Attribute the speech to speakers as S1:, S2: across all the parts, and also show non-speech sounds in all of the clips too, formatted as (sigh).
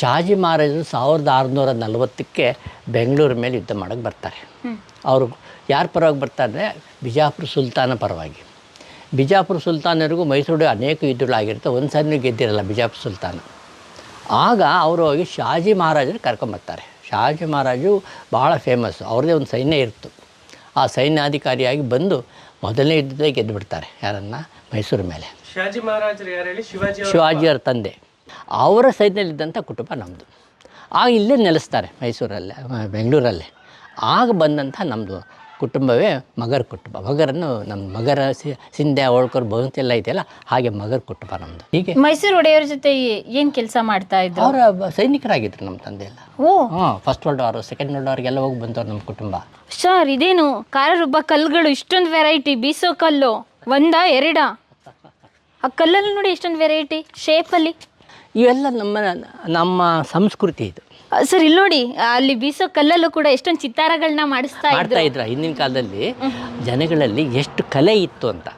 S1: ಶಹಾಜಿ ಮಹಾರಾಜರು ಸಾವಿರದ ಆರುನೂರ ನಲವತ್ತಕ್ಕೆ ಬೆಂಗಳೂರು ಮೇಲೆ ಯುದ್ಧ ಮಾಡೋಕ್ಕೆ ಬರ್ತಾರೆ. ಅವರು ಯಾರ ಪರವಾಗಿ ಬರ್ತಾರೆ ಬಿಜಾಪುರ ಸುಲ್ತಾನ ಪರವಾಗಿ. ಬಿಜಾಪುರ ಸುಲ್ತಾನರಿಗೂ ಮೈಸೂರು ಅನೇಕ ಯುದ್ಧಗಳಾಗಿರುತ್ತೆ ಒಂದು ಸಾರಿನೂ ಗೆದ್ದಿರಲ್ಲ ಬಿಜಾಪುರ ಸುಲ್ತಾನ. ಆಗ ಅವರು ಹೋಗಿ ಶಾಜಿ ಮಹಾರಾಜರು ಕರ್ಕೊಂಬರ್ತಾರೆ ಶಾಜಿ ಮಹಾರಾಜು ಭಾಳ ಫೇಮಸ್ ಅವ್ರದ್ದೇ ಒಂದು ಸೈನ್ಯ ಇತ್ತು ಆ ಸೈನ್ಯಾಧಿಕಾರಿಯಾಗಿ ಬಂದು ಮೊದಲನೇ ಯುದ್ಧದಲ್ಲಿ ಗೆದ್ದುಬಿಡ್ತಾರೆ ಯಾರನ್ನು? ಯಾರನ್ನ ಮೈಸೂರು ಮೇಲೆ.
S2: ಶಿವಾಜಿ ಮಹಾರಾಜರು ಯಾರು ಹೇಳಿ? ಶಿವಾಜಿ ಅವ್ರ-
S1: ಶಿವಾಜಿಯವರ ತಂದೆ. ಅವರ ಸೈಡ್ನಲ್ಲಿದ್ದಂಥ ಕುಟುಂಬ ನಮ್ಮದು ಆಗ ಇಲ್ಲೇ ನೆಲೆಸ್ತಾರೆ ಮೈಸೂರಲ್ಲೇ ಬೆಂಗಳೂರಲ್ಲೇ. ಆಗ ಬಂದಂಥ ನಮ್ಮದು ಕುಟುಂಬವೇ ಮಗರ ಕುಟುಂಬ. ಮಗರನ್ನು ನಮ್ಮ ಮಗರ ಸಿ ಸಿಂಧೆ ಹೋಳ್ಕರ್ ಎಲ್ಲ ಇದೆಯಲ್ಲ ಹಾಗೆ ಮಗರ ಕುಟುಂಬ ನಮ್ಮದು ಹೀಗೆ
S3: ಮೈಸೂರು ಒಡೆಯವ್ರ ಜೊತೆ ಏನು ಕೆಲಸ ಮಾಡ್ತಾ ಇದ್ರು?
S1: ಅವರ ಸೈನಿಕರಾಗಿದ್ರು ನಮ್ಮ ತಂದೆ ಎಲ್ಲ.
S3: ಓ!
S1: ಹಾಂ first world war second world ವಾರ್ಗೆಲ್ಲ ಹೋಗಿ ಬಂದವ್ರು ನಮ್ಮ ಕುಟುಂಬ.
S3: ಸರ್ ಇದೇನು ಕಾರ ರುಬ್ಬ ಕಲ್ಲುಗಳು ಇಷ್ಟೊಂದು ವೆರೈಟಿ ಬೀಸೋ ಕಲ್ಲು ಒಂದ ಎರಡ? ಆ ಕಲ್ಲಲ್ಲಿ ನೋಡಿ ಇಷ್ಟೊಂದು ವೆರೈಟಿ ಶೇಪಲ್ಲಿ
S1: ಇವೆಲ್ಲ ನಮ್ಮ ನಮ್ಮ ಸಂಸ್ಕೃತಿ ಇದು.
S3: ಸರ್ ಇಲ್ಲಿ ನೋಡಿ ಅಲ್ಲಿ ಬೀಸೋ ಕಲ್ಲಲ್ಲೂ ಕೂಡ ಎಷ್ಟೊಂದು ಚಿತ್ತಾರಗಳನ್ನ ಮಾಡಿಸ್ತಾ
S1: ಮಾಡ್ತಾ ಇದ್ರ. ಹಿಂದಿನ ಕಾಲದಲ್ಲಿ ಜನಗಳಲ್ಲಿ ಎಷ್ಟು ಕಲೆ ಇತ್ತು ಅಂತ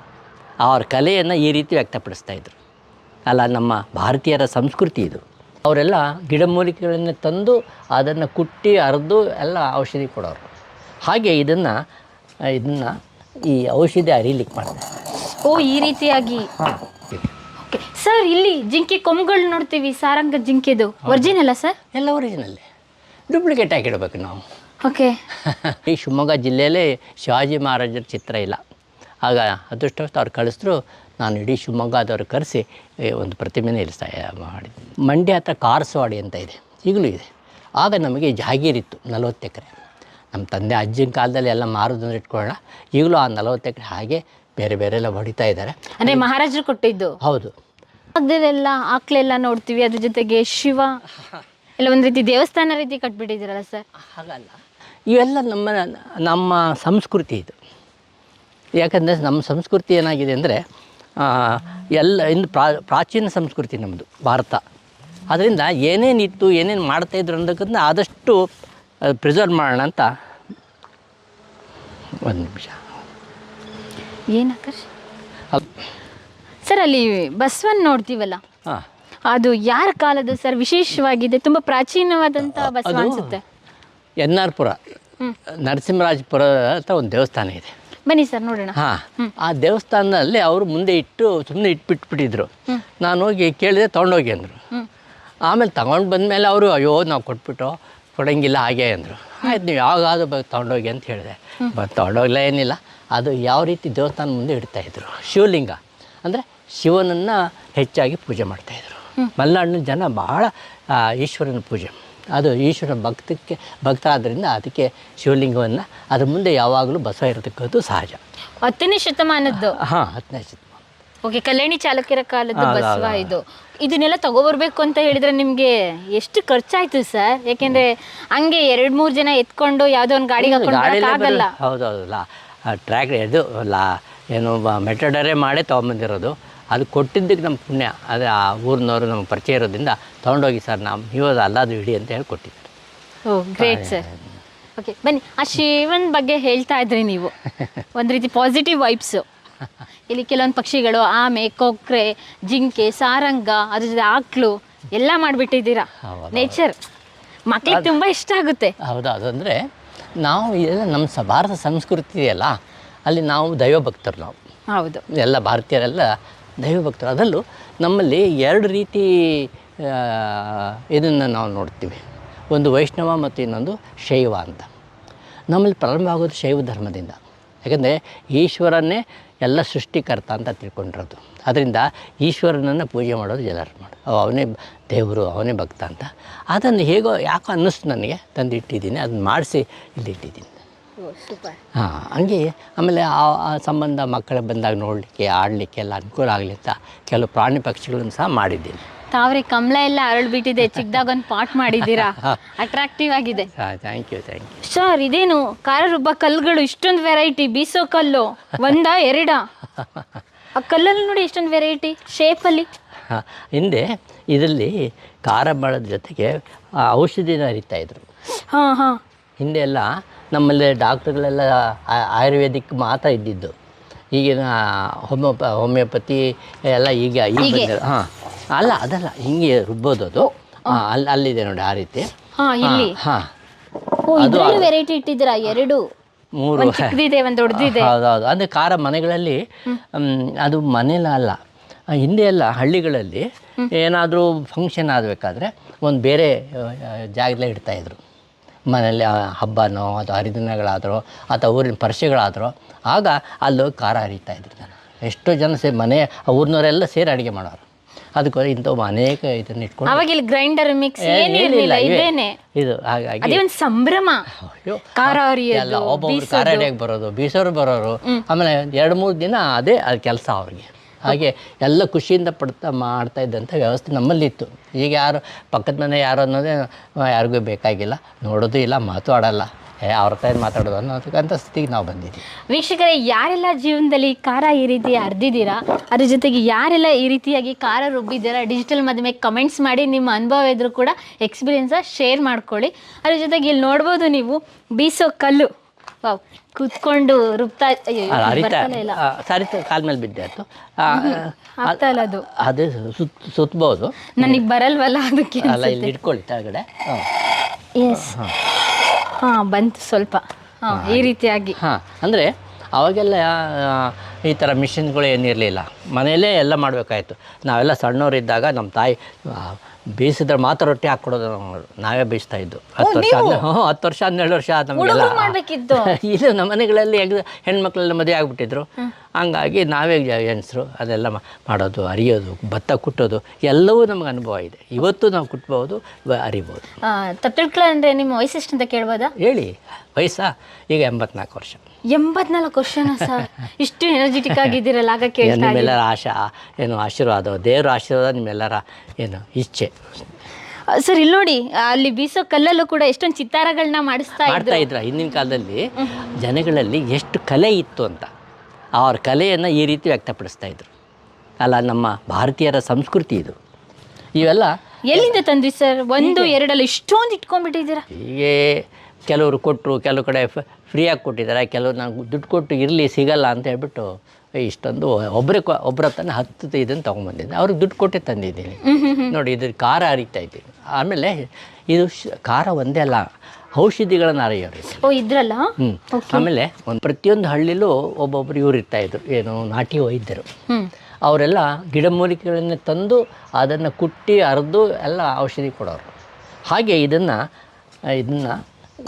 S1: ಅವ್ರ ಕಲೆಯನ್ನು ಈ ರೀತಿ ವ್ಯಕ್ತಪಡಿಸ್ತಾ ಇದ್ರು. ಅಲ್ಲ ನಮ್ಮ ಭಾರತೀಯರ ಸಂಸ್ಕೃತಿ ಇದು. ಅವರೆಲ್ಲ ಗಿಡಮೂಲಿಕೆಗಳನ್ನು ತಂದು ಅದನ್ನು ಕುಟ್ಟಿ ಅರೆದು ಎಲ್ಲ ಔಷಧಿ ಕೊಡೋರು. ಹಾಗೆ ಇದನ್ನು ಇದನ್ನು ಈ ಔಷಧಿ ಅರಿಲಿಕ್ಕೆ ಮಾಡ್ತಾರೆ.
S3: ಓ ಈ ರೀತಿಯಾಗಿ. ಸರ್ ಇಲ್ಲಿ ಜಿಂಕೆ ಕೊಂಬುಗಳು ನೋಡ್ತೀವಿ ಸಾರಂಗ ಜಿಂಕೆದು. ಒರಿಜಿನಲ್ಲ ಸರ್
S1: ಎಲ್ಲ ಒರಿಜಿನಲ್ಲೇ ಡೂಪ್ಲಿಕೇಟ್ ಹಾಕಿಡ್ಬೇಕು ನಾವು.
S3: ಓಕೆ (laughs)
S1: ಈ ಶಿವಮೊಗ್ಗ ಜಿಲ್ಲೆಯಲ್ಲೇ ಶಿವಾಜಿ ಮಹಾರಾಜರ ಚಿತ್ರ ಇಲ್ಲ. ಆಗ ಅದೃಷ್ಟವಷ್ಟು ಅವ್ರು ಕಳಿಸಿದ್ರು ನಾನು ಇಡೀ ಶಿವಮೊಗ್ಗದವ್ರು ಕರೆಸಿ ಒಂದು ಪ್ರತಿಮೆನ ಇರಿಸ್ತಾ ಮಾಡಿ. ಮಂಡ್ಯ ಹತ್ರ ಕಾರ್ಸವಾಡಿ ಅಂತ ಇದೆ. ಈಗಲೂ ಇದೆ. ಆಗ ನಮಗೆ ಜಾಗೀರಿತ್ತು ನಲವತ್ತು ಎಕರೆ. ನಮ್ಮ ತಂದೆ ಅಜ್ಜಿನ ಕಾಲದಲ್ಲಿ ಎಲ್ಲ ಮಾರೋದನ್ನ ಇಟ್ಕೊಳ್ಳೋಣ. ಈಗಲೂ ಆ ನಲವತ್ತು ಎಕರೆ ಹಾಗೆ ಬೇರೆ ಬೇರೆ ಎಲ್ಲ ಹೊಡಿತಾ ಇದ್ದಾರೆ.
S3: ಅಂದರೆ ಮಹಾರಾಜರು ಕೊಟ್ಟಿದ್ದು?
S1: ಹೌದು.
S3: ಅಗ್ದದೆಲ್ಲ ಆಕ್ಲೆಲ್ಲ ನೋಡ್ತೀವಿ ಅದ್ರ ಜೊತೆಗೆ ಶಿವ. ಎಲ್ಲ ಒಂದು ರೀತಿ ದೇವಸ್ಥಾನ ರೀತಿ ಕಟ್ಬಿಟ್ಟಿದ್ದೀರಲ್ಲ ಸರ್?
S1: ಹಾಗಲ್ಲ. ಇವೆಲ್ಲ ನಮ್ಮ ನಮ್ಮ ಸಂಸ್ಕೃತಿ ಇದು. ಯಾಕಂದರೆ ನಮ್ಮ ಸಂಸ್ಕೃತಿ ಏನಾಗಿದೆ ಅಂದರೆ ಎಲ್ಲ ಇಂದು ಪ್ರಾ ಪ್ರಾಚೀನ ಸಂಸ್ಕೃತಿ ನಮ್ಮದು ಭಾರತ. ಅದರಿಂದ ಏನೇನಿತ್ತು ಏನೇನು ಮಾಡ್ತಾಯಿದ್ರು ಅನ್ನೋದಕ್ಕಿಂತ ಆದಷ್ಟು ಪ್ರಿಸರ್ವ್ ಮಾಡೋಣ ಅಂತ ಒಂದು ನಿಮಿಷ.
S3: ಏನಕ್ಕ ಸರ್ ಅಲ್ಲಿ ಬಸವನ್ ನೋಡ್ತೀವಲ್ಲ?
S1: ಹಾಂ.
S3: ಅದು ಯಾರ ಕಾಲದ ಸರ್ ವಿಶೇಷವಾಗಿದೆ ತುಂಬಾ ಪ್ರಾಚೀನವಾದಂತ ಬಸವ ಅನ್ಸುತ್ತೆ.
S1: ಎನ್ ಆರ್ ಪುರ ನರಸಿಂಹರಾಜಪುರ ಅಂತ ಒಂದು ದೇವಸ್ಥಾನ ಇದೆ.
S3: ಬನ್ನಿ ಸರ್ ನೋಡೋಣ.
S1: ಹಾ. ಆ ದೇವಸ್ಥಾನದಲ್ಲಿ ಅವರು ಮುಂದೆ ಇಟ್ಟು ಸುಮ್ಮನೆ ಇಟ್ಬಿಟ್ಬಿಟ್ಟಿದ್ರು. ನಾನು ಹೋಗಿ ಕೇಳಿದೆ ತೊಗೊಂಡೋಗಿ ಅಂದರು. ಆಮೇಲೆ ತಗೊಂಡು ಬಂದಮೇಲೆ ಅವರು ಅಯ್ಯೋ ನಾವು ಕೊಟ್ಬಿಟ್ಟು ಕೊಡಂಗಿಲ್ಲ ಹಾಗೆ ಅಂದರು. ಆಯ್ತು ನೀವು ಯಾವಾಗಾದ್ರೂ ಬ ತೊಗೊಂಡೋಗಿ ಅಂತ ಹೇಳಿದೆ. ಬಟ್ ತೊಗೊಂಡೋಗ್ಲೇ ಏನಿಲ್ಲ. ಅದು ಯಾವ ರೀತಿ ದೇವಸ್ಥಾನ ಮುಂದೆ ಇಡ್ತಾಯಿದ್ರು ಶಿವಲಿಂಗ. ಅಂದರೆ ಶಿವನನ್ನು ಹೆಚ್ಚಾಗಿ ಪೂಜೆ ಮಾಡ್ತಾಯಿದ್ರು ಮಲೆನಾಡಿನ ಜನ ಬಹಳ ಈಶ್ವರನ ಪೂಜೆ. ಅದು ಈಶ್ವರನ ಭಕ್ತಕ್ಕೆ ಭಕ್ತ ಆದ್ದರಿಂದ ಅದಕ್ಕೆ ಶಿವಲಿಂಗವನ್ನು ಅದ್ರ ಮುಂದೆ ಯಾವಾಗಲೂ ಬಸವ ಇರತಕ್ಕದ್ದು ಸಹಜ.
S3: ಹತ್ತನೇ ಶತಮಾನದ್ದು.
S1: ಹಾಂ ಹತ್ತನೇ ಶತಮಾನ.
S3: ಓಕೆ ಕಲ್ಯಾಣಿ ಚಾಲಕರ ಕಾಲದ ಬಸವ ಇದು. ಇದನ್ನೆಲ್ಲ ತಗೋಬರ್ಬೇಕು ಅಂತ ಹೇಳಿದ್ರೆ ನಿಮಗೆ ಎಷ್ಟು ಖರ್ಚಾಯ್ತು ಸರ್? ಯಾಕೆಂದ್ರೆ ಹಂಗೆ ಎರಡು ಮೂರು ಜನ ಎತ್ಕೊಂಡು ಯಾವುದೋ ಒಂದು ಗಾಡಿಗೆ ಹಾಕೊಂಡು ಆಗಲ್ಲ
S1: ಬರೋದು. ಹೌದು ಹೌದು ಲಾ ಟ್ರ್ಯಾಕ್ ಇದು ಲಾ ಏನು ಮೆಟಡರೇ ಮಾಡೇ ತೊಗೊಂಬಂದಿರೋದು. ಅದು ಕೊಟ್ಟಿದ್ದಕ್ಕೆ ನಮ್ಮ ಪುಣ್ಯ. ಅದು ಆ ಊರಿನವರು ನಮ್ಮ ಪರಿಚಯ ಇರೋದ್ರಿಂದ ತೊಗೊಂಡೋಗಿ ಸರ್ ನಾವು ನೀವು ಅದು ಅಲ್ಲಾದು ಇಡಿ ಅಂತ ಹೇಳಿ ಕೊಟ್ಟಿದ್ದಾರೆ.
S3: ಓ ಗ್ರೇಟ್ ಸರ್ ಓಕೆ ಬನ್ನಿ. ಆ ಶಿವನ್ ಬಗ್ಗೆ ಹೇಳ್ತಾ ಇದ್ರಿ ನೀವು. ಒಂದು ರೀತಿ ಪಾಸಿಟಿವ್ ವೈಬ್ಸು ಇಲ್ಲಿ ಕೆಲವೊಂದು ಪಕ್ಷಿಗಳು ಆಮೆ ಕೊಕ್ರೆ ಜಿಂಕೆ ಸಾರಂಗ ಅದ್ರ ಜೊತೆ ಆಕ್ಳು ಎಲ್ಲ ಮಾಡಿಬಿಟ್ಟಿದ್ದೀರಾ. ನೇಚರ್ ಮಕ್ಕಳಿಗೆ ತುಂಬ ಇಷ್ಟ ಆಗುತ್ತೆ.
S1: ಹೌದು ಅದಂದರೆ ನಾವು ಇದೆಲ್ಲ ನಮ್ಮ ಸ ಭಾರತ ಸಂಸ್ಕೃತಿ ಇದೆಯಲ್ಲ ಅಲ್ಲಿ ನಾವು ದೈವ ಭಕ್ತರು ನಾವು.
S3: ಹೌದು.
S1: ಎಲ್ಲ ಭಾರತೀಯರೆಲ್ಲ ದೈವ ಭಕ್ತರು ಅದರಲ್ಲೂ ನಮ್ಮಲ್ಲಿ ಎರಡು ರೀತಿ ಇದನ್ನು ನಾವು ನೋಡ್ತೀವಿ. ಒಂದು ವೈಷ್ಣವ ಮತ್ತು ಇನ್ನೊಂದು ಶೈವ ಅಂತ. ನಮ್ಮಲ್ಲಿ ಪ್ರಾರಂಭ ಆಗೋದು ಶೈವ ಧರ್ಮದಿಂದ. ಯಾಕಂದರೆ ಈಶ್ವರನ್ನೇ ಎಲ್ಲ ಸೃಷ್ಟಿಕರ್ತ ಅಂತ ತಿಳ್ಕೊಂಡಿರೋದು. ಅದರಿಂದ ಈಶ್ವರನನ್ನು ಪೂಜೆ ಮಾಡೋದು ಎಲ್ಲರೂ ಮಾಡೋದು ಅವ ಅವನೇ ದೇವರು, ಅವನೇ ಭಕ್ತ ಅಂತ. ಅದನ್ನು ಹೇಗೋ ಯಾಕೋ ಅನ್ನಿಸ್ತು ನನಗೆ. ತಂದಿಟ್ಟಿದ್ದೀನಿ, ಅದನ್ನ ಮಾಡಿಸಿ ಇಲ್ಲಿ ಇಟ್ಟಿದ್ದೀನಿ
S3: ಸೂಪರ್
S1: ಹಾಂ ಹಂಗೆ ಆಮೇಲೆ ಆ ಆ ಸಂಬಂಧ ಮಕ್ಕಳು ಬಂದಾಗ ನೋಡಲಿಕ್ಕೆ ಆಡಲಿಕ್ಕೆ ಎಲ್ಲ ಅನುಕೂಲ ಆಗಲಿ ಅಂತ ಕೆಲವು ಪ್ರಾಣಿ ಪಕ್ಷಿಗಳನ್ನು ಸಹ ಮಾಡಿದ್ದೀನಿ.
S3: ತಾವ್ರಿ ಕಮಲ ಎಲ್ಲ ಅರಳ್ಬಿಟ್ಟಿದೆ. ಚಿಕ್ಕದಾಗ ಒಂದು ಪಾಟ್ ಮಾಡಿದ್ದೀರಾ? (laughs) ಅಟ್ರಾಕ್ಟಿವ್ ಆಗಿದೆ.
S1: ಹಾಂ thank you thank you
S3: sir ಇದೇನು ಕಾರ ರುಬ್ಬ ಕಲ್ಲುಗಳು? ಇಷ್ಟೊಂದು ವೆರೈಟಿ ಬೀಸೋ ಕಲ್ಲು. ಒಂದ ಎರಡ? (laughs) ಆ ಕಲ್ಲಲ್ಲಿ ನೋಡಿ ಎಷ್ಟೊಂದು ವೆರೈಟಿ ಶೇಪಲ್ಲಿ
S1: ಹಾಂ ಹಿಂದೆ ಇದರಲ್ಲಿ ಖಾರ ಮಾಡೋದ್ರ ಜೊತೆಗೆ ಔಷಧಿನ ಹರಿತಾ ಇದ್ರು.
S3: ಹಾಂ ಹಾಂ.
S1: ಹಿಂದೆ ಎಲ್ಲ ನಮ್ಮಲ್ಲಿ ಡಾಕ್ಟ್ರುಗಳೆಲ್ಲ ಆಯುರ್ವೇದಿಕ್ ಮಾತ್ರ ಇದ್ದಿದ್ದು. ಈಗಿನ ಹೋಮಿಯೋಪ ಹೋಮಿಯೋಪತಿ ಎಲ್ಲ ಈಗ ಈಗ? ಬಂದಿರೋ ಹಾಂ. ಅಲ್ಲ ಅದಲ್ಲ ಹಿಂಗೆ ರುಬ್ಬೋದು ಅದು. ಹಾಂ. ಅಲ್ಲಿ ಅಲ್ಲಿದೆ ನೋಡಿ ಆ ರೀತಿ.
S3: ಹಾ ಇಲ್ಲಿ.
S1: ಹಾಂ
S3: ಓ ಇದ್ರಲ್ಲೂ ವೆರೈಟಿ ಇಟ್ಟಿದ್ದೀರಾ? ಎರಡು.
S1: ಮೂರು.
S3: ಒಂದ್ ಚಿಕ್ಕದಿದೆ ಒಂದ್ ದೊಡ್ಡದಿದೆ.
S1: ಹೌದೌದು. ಅಂದರೆ ಖಾರ ಮನೆಗಳಲ್ಲಿ ಮ್, ಅದು ಮನೇಲ ಅಲ್ಲ. ಆ, ಹಿಂದೆ ಎಲ್ಲ ಹಳ್ಳಿಗಳಲ್ಲಿ ಏನಾದರೂ ಫಂಕ್ಷನ್ ಆಗಬೇಕಾದ್ರೆ ಒಂದು ಬೇರೆ ಆ, ಜಾಗದಲ್ಲೇ ಇಡ್ತಾಯಿದ್ರು ಮನೇಲಿ ಆ, ಹಬ್ಬನೋ ಅಥವಾ ಹರಿದಿನಗಳಾದರೂ ಅಥವಾ ಊರಿನ ಪರಿಷೆಗಳಾದರೂ ಆಗ ಅಲ್ಲಿ ಖಾರ ಹರಿತಾಯಿದ್ರು ಜನ. ಎಷ್ಟೋ ಜನ ಸೇರಿ ಮನೆ ಊರಿನವರೆಲ್ಲ ಸೇರಿ ಅಡುಗೆ ಮಾಡೋರು ಅದಕ್ಕೋ ಇಂಥವು ಅನೇಕ ಇದನ್ನ ಇಟ್ಕೊಂಡು
S3: ಅವಾಗ ಇಲ್ಲಿ ಗ್ರೈಂಡರ್ ಮಿಕ್ಸ್ ಏನಿರಲಿಲ್ಲ. ಇದೇನೆ
S1: ಇದು ಹಾಗಾಗಿ
S3: ಅದೇ ಒಂದು ಸಂಭ್ರಮ ಖಾರ
S1: ಎಲ್ಲ ಒಬ್ಬೊಬ್ರು ಖಾರ ಬರೋದು ಬೀಸೋರು ಬರೋರು. ಆಮೇಲೆ ಎರಡು ಮೂರು ದಿನ ಅದೇ ಅದು ಕೆಲಸ ಅವ್ರಿಗೆ. ಹಾಗೆ ಎಲ್ಲ ಖುಷಿಯಿಂದ ಪಡ್ತಾ ಮಾಡ್ತಾ ಇದ್ದಂಥ ವ್ಯವಸ್ಥೆ ನಮ್ಮಲ್ಲಿ ಇತ್ತು ಈಗ ಯಾರು ಪಕ್ಕದ ಮನೆ ಯಾರು ಅನ್ನೋದೇ ಯಾರಿಗೂ ಬೇಕಾಗಿಲ್ಲ. ನೋಡೋದು ಇಲ್ಲ ಮಾತು ಆಡೋಲ್ಲ ಏ, ಅವ್ರ ಕೈ ಮಾತಾಡೋದು ಅನ್ನೋದಕ್ಕಂಥ ಸ್ಥಿತಿಗೆ ನಾವು ಬಂದಿದ್ದೀವಿ.
S3: ವೀಕ್ಷಕರೇ, ಯಾರೆಲ್ಲ ಜೀವನದಲ್ಲಿ ಖಾರ ಈ ರೀತಿ ಅರ್ದಿದ್ದೀರಾ ಅದ್ರ ಜೊತೆಗೆ ಯಾರೆಲ್ಲ ಈ ರೀತಿಯಾಗಿ ಖಾರ ರುಬ್ಬಿದ್ದೀರಾ? ಡಿಜಿಟಲ್ ಮಾಧ್ಯಮಕ್ಕೆ ಕಮೆಂಟ್ಸ್ ಮಾಡಿ ನಿಮ್ಮ ಅನುಭವ ಇದ್ರೂ ಕೂಡ ಎಕ್ಸ್ಪೀರಿಯನ್ಸ ಶೇರ್ ಮಾಡ್ಕೊಳ್ಳಿ. ಅದ್ರ ಜೊತೆಗೆ ಇಲ್ಲಿ ನೋಡ್ಬೋದು ನೀವು ಬೀಸೋ ಕಲ್ಲು. ವಾವ್ ಕೂತ್ಕೊಂಡು ರುಬ್ತಾ ಅಯ್ಯೋ
S1: ಅಲ್ಲ, ಅರಿತಾ
S3: ಬರ್ತಾನೆ ಇಲ್ಲ.
S1: ಆ, ಸರಿತ ಕಾಲ ಮೇಲೆ ಬಿದ್ದೆ ಆಯ್ತು. ಆ,
S3: ಆಗ್ತಾ ಇಲ್ಲ ಅದು.
S1: ಅದೇ ಸುತ್ ಸುತ್ತಬೋದು
S3: ನನಗೆ ಬರಲ್ವಲ್ಲ ಅದಕ್ಕೆ
S1: ಅಲ್ಲ ಇಲ್ಲಿ ಇಟ್ಕೊಳ್ಳಿ ಕೆಳಗಡೆ. ಹಾಂ.
S3: ಎಸ್ ಹಾ. ಬಂತು ಸ್ವಲ್ಪ. ಹಾ ಈ ರೀತಿಯಾಗಿ.
S1: ಹಾಂ ಅಂದರೆ ಅವಾಗೆಲ್ಲ ಆ, ಈ ಥರ ಮಿಷಿನ್ಗಳು ಏನಿರಲಿಲ್ಲ. ಮನೆಯಲ್ಲೇ ಎಲ್ಲ ಮಾಡಬೇಕಾಯ್ತು. ನಾವೆಲ್ಲ ಸಣ್ಣವರಿದ್ದಾಗ ನಮ್ಮ ತಾಯಿ ಆ, ಬೇಯಿಸಿದ್ರೆ ಮಾತ್ರ ರೊಟ್ಟಿ ಹಾಕ್ಕೊಡೋದು ನಾವು- ನಾವೇ ಬೇಯಿಸ್ತಾ ಇದ್ದು. ಹತ್ತು ವರ್ಷ ಹ್ಞೂ ಹತ್ತು ವರ್ಷ ಹನ್ನೆರಡು ವರ್ಷ ಆದ ನಮಗೆಲ್ಲ. ಇದು (laughs) ನಮ್ಮ ಮನೆಗಳಲ್ಲಿ ಹೆಣ್ಮಕ್ಳೆಲ್ಲ ಮದುವೆ ಆಗಿಬಿಟ್ಟಿದ್ರು. ಹಂಗಾಗಿ ನಾವೇ ಹೆಂಗಸರು ಅದೆಲ್ಲ ಮಾಡೋದು ಅರಿಯೋದು ಭತ್ತ ಕುಟ್ಟೋದು ಎಲ್ಲವೂ ನಮಗೆ ಅನುಭವ ಇದೆ. ಇವತ್ತು ನಾವು ಕುಟ್ಬೋದು ಅರಿಬೋದು.
S3: ತತ್ತಿಳ್ಕಳ ಅಂದ್ರೆ ನಿಮ್ಮ ವಯಸ್ಸು ಎಷ್ಟು ಅಂತ ಕೇಳ್ಬೋದಾ?
S1: ಹೇಳಿ. ವಯಸ್ಸಾ? ಈಗ ಎಂಬತ್ನಾಲ್ಕು ವರ್ಷ.
S3: ಎಂಬತ್ನಾಲ್ಕು ವರ್ಷನಾ ಸರ್? ಇಷ್ಟು ಎನರ್ಜೆಟಿಕ್ ಆಗಿದ್ದೀರಲ್ಲ ಆಗ ಕೇಳಿ.
S1: ನಿಮ್ಮೆಲ್ಲರ ಆಶಾ ಏನು ಆಶೀರ್ವಾದ ದೇವರ ಆಶೀರ್ವಾದ ನಿಮ್ಮೆಲ್ಲರ ಏನು ಇಚ್ಛೆ.
S3: ಸರ್ ಇಲ್ಲಿ ನೋಡಿ ಅಲ್ಲಿ ಬೀಸೋ ಕಲ್ಲಲ್ಲೂ ಕೂಡ ಎಷ್ಟೊಂದು ಚಿತ್ತಾರಗಳನ್ನ ಮಾಡಿಸ್ತಾ
S1: ಮಾಡ್ತಾ ಇದ್ರ. ಹಿಂದಿನ ಕಾಲದಲ್ಲಿ ಜನಗಳಲ್ಲಿ ಎಷ್ಟು ಕಲೆ ಇತ್ತು ಅಂತ. ಅವ್ರ ಕಲೆಯನ್ನು ಈ ರೀತಿ ವ್ಯಕ್ತಪಡಿಸ್ತಾ ಇದ್ರು. ಅಲ್ಲ ನಮ್ಮ ಭಾರತೀಯರ ಸಂಸ್ಕೃತಿ ಇದು. ಇವೆಲ್ಲ
S3: ಎಲ್ಲಿಂದ ತಂದ್ರಿ ಸರ್ ಒಂದು ಎರಡಲ್ಲಿ ಇಷ್ಟೊಂದು ಇಟ್ಕೊಂಡ್ಬಿಟ್ಟಿದ್ದೀರಾ?
S1: ಹೀಗೆ ಕೆಲವರು ಕೊಟ್ಟರು ಕೆಲವು ಕಡೆ ಫ್ರೀಯಾಗಿ ಕೊಟ್ಟಿದ್ದಾರೆ ಕೆಲವರು ನಾನು ದುಡ್ಡು ಕೊಟ್ಟು ಇರಲಿ ಸಿಗಲ್ಲ ಅಂತ ಹೇಳ್ಬಿಟ್ಟು ಇಷ್ಟೊಂದು ಒಬ್ಬರೇ ಒಬ್ಬರ ತಾನೆ ಹತ್ತು ಇದನ್ನು ತೊಗೊಂಬಂದಿದ್ದೆ ಅವ್ರಿಗೆ ದುಡ್ಡು ಕೊಟ್ಟೆ ತಂದಿದ್ದೀನಿ. ನೋಡಿ ಇದು ಖಾರ ಹರಿತಾ ಇದ್ದೀನಿ. ಆಮೇಲೆ ಇದು ಶ್- ಖಾರ ಒಂದೇ ಅಲ್ಲ. ಔಷಧಿಗಳನ್ನು ಅರೆಯೋರು
S3: ಓ ಇದ್ರಲ್ಲ?
S1: ಆಮೇಲೆ ಒಂದು ಪ್ರತಿಯೊಂದು ಹಳ್ಳಿಲೂ ಒಬ್ಬೊಬ್ರು ಇವ್ರು ಇರ್ತಾಯಿದ್ರು ಏನು ನಾಟಿ ವೈದ್ಯರು. ಅವರೆಲ್ಲ ಗಿಡಮೂಲಿಕೆಗಳನ್ನು ತಂದು ಅದನ್ನು ಕುಟ್ಟಿ ಅರೆದು ಎಲ್ಲ ಔಷಧಿ ಕೊಡೋರು. ಹಾಗೆ ಇದನ್ನು ಇದನ್ನು